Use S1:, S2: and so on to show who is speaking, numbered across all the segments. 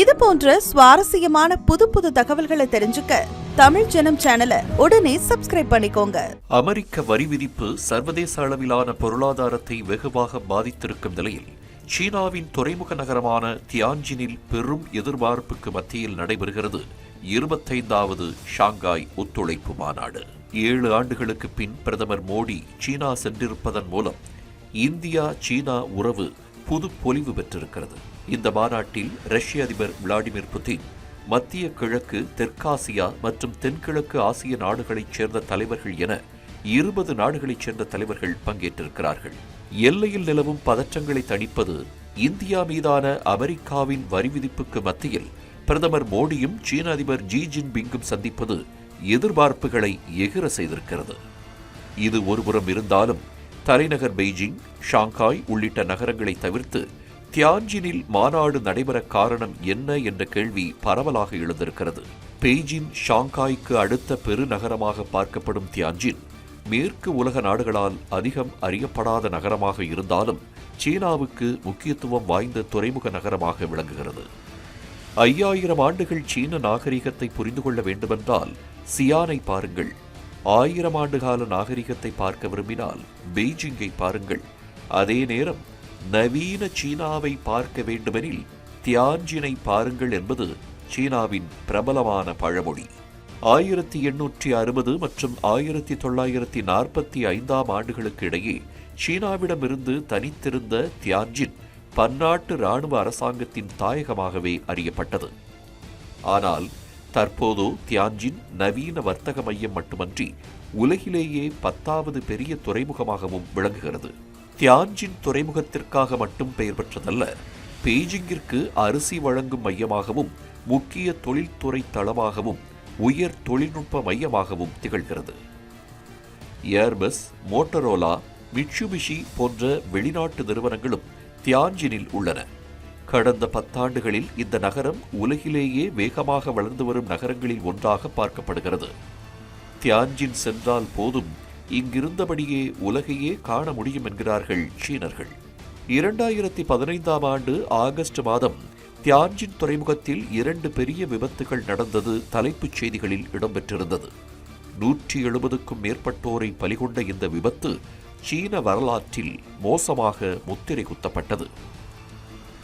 S1: இது போன்ற சுவாரஸ்யமான புது புது தகவல்களை தெரிஞ்சுக்க தமிழ் ஜனம் சேனலை உடனே சப்ஸ்கிரைப் பண்ணிக்கோங்க.
S2: அமெரிக்க வரி விதிப்பு சர்வதேச அளவிலான பொருளாதாரத்தை வெகுவாக பாதித்திருக்கும் நிலையில் சீனாவின் துறைமுக நகரமான தியான்ஜினில் பெரும் எதிர்பார்ப்புக்கு மத்தியில் நடைபெறுகிறது இருபத்தைந்தாவது ஷாங்காய் ஒத்துழைப்பு மாநாடு. ஏழு ஆண்டுகளுக்கு பின் பிரதமர் மோடி சீனா சென்றிருப்பதன் மூலம் இந்தியா சீனா உறவு புது பொலிவு பெற்றிருக்கிறது. இந்த மாநாட்டில் ரஷ்ய அதிபர் விளாடிமிர் புதின் மத்திய கிழக்கு தெற்காசியா மற்றும் தென்கிழக்கு ஆசிய நாடுகளைச் சேர்ந்த தலைவர்கள் என இருபது நாடுகளைச் சேர்ந்த தலைவர்கள் பங்கேற்றிருக்கிறார்கள். எல்லையில் நிலவும் பதற்றங்களை தணிப்பது இந்தியா மீதான அமெரிக்காவின் வரி விதிப்புக்கு மத்தியில் பிரதமர் மோடியும் சீன அதிபர் ஜி ஜின்பிங்கும் சந்திப்பது எதிர்பார்ப்புகளை எகிர செய்திருக்கிறது. இது ஒருபுறம் இருந்தாலும் தலைநகர் பெய்ஜிங் ஷாங்காய் உள்ளிட்ட நகரங்களை தவிர்த்து தியான்ஜினில் மாநாடு நடைபெற காரணம் என்ன என்ற கேள்வி பரவலாக எழுந்திருக்கிறது. பெய்ஜிங் ஷாங்காய்க்கு அடுத்த பெருநகரமாக பார்க்கப்படும் தியான்ஜின் மேற்கு உலக நாடுகளால் அதிகம் அறியப்படாத நகரமாக இருந்தாலும் சீனாவுக்கு முக்கியத்துவம் வாய்ந்த துறைமுக நகரமாக விளங்குகிறது. ஐயாயிரம் ஆண்டுகள் சீன நாகரிகத்தை புரிந்து கொள்ள வேண்டுமென்றால் சியானை பாருங்கள். ஆயிரம் ஆண்டுகால நாகரிகத்தை பார்க்க விரும்பினால் பெய்ஜிங்கை பாருங்கள். அதே நேரம் நவீன சீனாவை பார்க்க வேண்டுமெனில் தியான்ஜினை பாருங்கள் என்பது சீனாவின் பிரபலமான பழமொழி. ஆயிரத்தி எண்ணூற்றி அறுபது மற்றும் ஆயிரத்தி தொள்ளாயிரத்தி நாற்பத்தி ஐந்தாம் ஆண்டுகளுக்கு இடையே சீனாவிடமிருந்து தனித்திருந்த தியான்ஜின் பன்னாட்டு இராணுவ அரசாங்கத்தின் தாயகமாகவே அறியப்பட்டது. ஆனால் தற்போது தியான்ஜின் நவீன வர்த்தக மையம் மட்டுமன்றி உலகிலேயே பத்தாவது பெரிய துறைமுகமாகவும் விளங்குகிறது. தியான்ஜின் துறைமுகத்திற்காக மட்டும் பெயர் பெற்றதல்ல பெய்ஜிங்கிற்கு அரிசி வழங்கும் மையமாகவும் முக்கிய தொழில்துறை தளமாகவும் உயர் தொழில்நுட்ப மையமாகவும் திகழ்கிறது. ஏர்பஸ் மோட்டரோலா மிட்சுபிஷி போன்ற வெளிநாட்டு நிறுவனங்களும் தியான்ஜினில் உள்ளன. கடந்த பத்தாண்டுகளில் இந்த நகரம் உலகிலேயே வேகமாக வளர்ந்து வரும் நகரங்களில் ஒன்றாக பார்க்கப்படுகிறது. தியான்ஜின் சென்றால் போதும் இங்கிருந்தபடியே உலகையே காண முடியும் என்கிறார்கள் சீனர்கள். இரண்டாயிரத்தி பதினைந்தாம் ஆண்டு ஆகஸ்ட் மாதம் தியான்ஜின் துறைமுகத்தில் இரண்டு பெரிய விபத்துகள் நடந்தது தலைப்புச் செய்திகளில் இடம்பெற்றிருந்தது. நூற்றி எழுபதுக்கும் மேற்பட்டோரை பலிகொண்ட இந்த விபத்து சீன வரலாற்றில் மோசமாக முத்திரை குத்தப்பட்டது.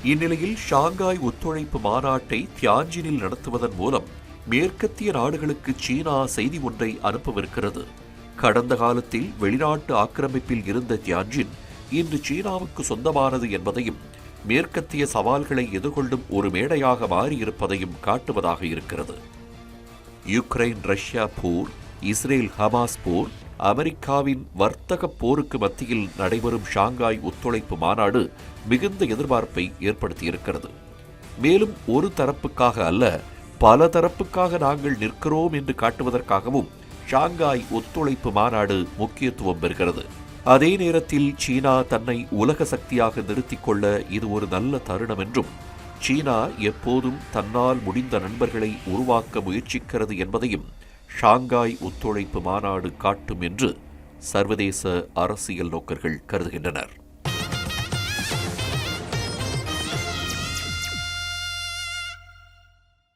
S2: இந்நிலையில் ஷாங்காய் ஒத்துழைப்பு மாநாட்டை தியான்ஜினில் நடத்துவதன் மூலம் மேற்கத்திய நாடுகளுக்கு சீனா செய்தி ஒன்றை அனுப்பவிருக்கிறது. கடந்த காலத்தில் வெளிநாட்டு ஆக்கிரமிப்பில் இருந்த தியான்ஜின் இன்று சீனாவுக்கு சொந்தமானது என்பதையும் மேற்கத்திய சவால்களை எதிர்கொள்ளும் ஒரு மேடையாக மாறியிருப்பதையும் காட்டுவதாக இருக்கிறது. யுக்ரைன் ரஷ்யா போர் இஸ்ரேல் ஹமாஸ் போர் அமெரிக்காவின் வர்த்தக போருக்கு மத்தியில் நடைபெறும் ஷாங்காய் ஒத்துழைப்பு மாநாடு மிகுந்த எதிர்பார்ப்பை ஏற்படுத்தியிருக்கிறது. மேலும் ஒரு தரப்புக்காக அல்ல பல தரப்புக்காக நாங்கள் நிற்கிறோம் என்று காட்டுவதற்காகவும் ஷாங்காய் ஒத்துழைப்பு மாநாடு முக்கியத்துவம் பெறுகிறது. அதே நேரத்தில் சீனா தன்னை உலக சக்தியாக நிறுத்திக் கொள்ள இது ஒரு நல்ல தருணம் என்றும் சீனா எப்போதும் தன்னால் முடிந்த நண்பர்களை உருவாக்க முயற்சிக்கிறது என்பதையும் ஷாங்காய் ஒத்துழைப்பு மாநாடு காட்டும் என்று சர்வதேச அரசியல் நோக்கர்கள் கருதுகின்றனர்.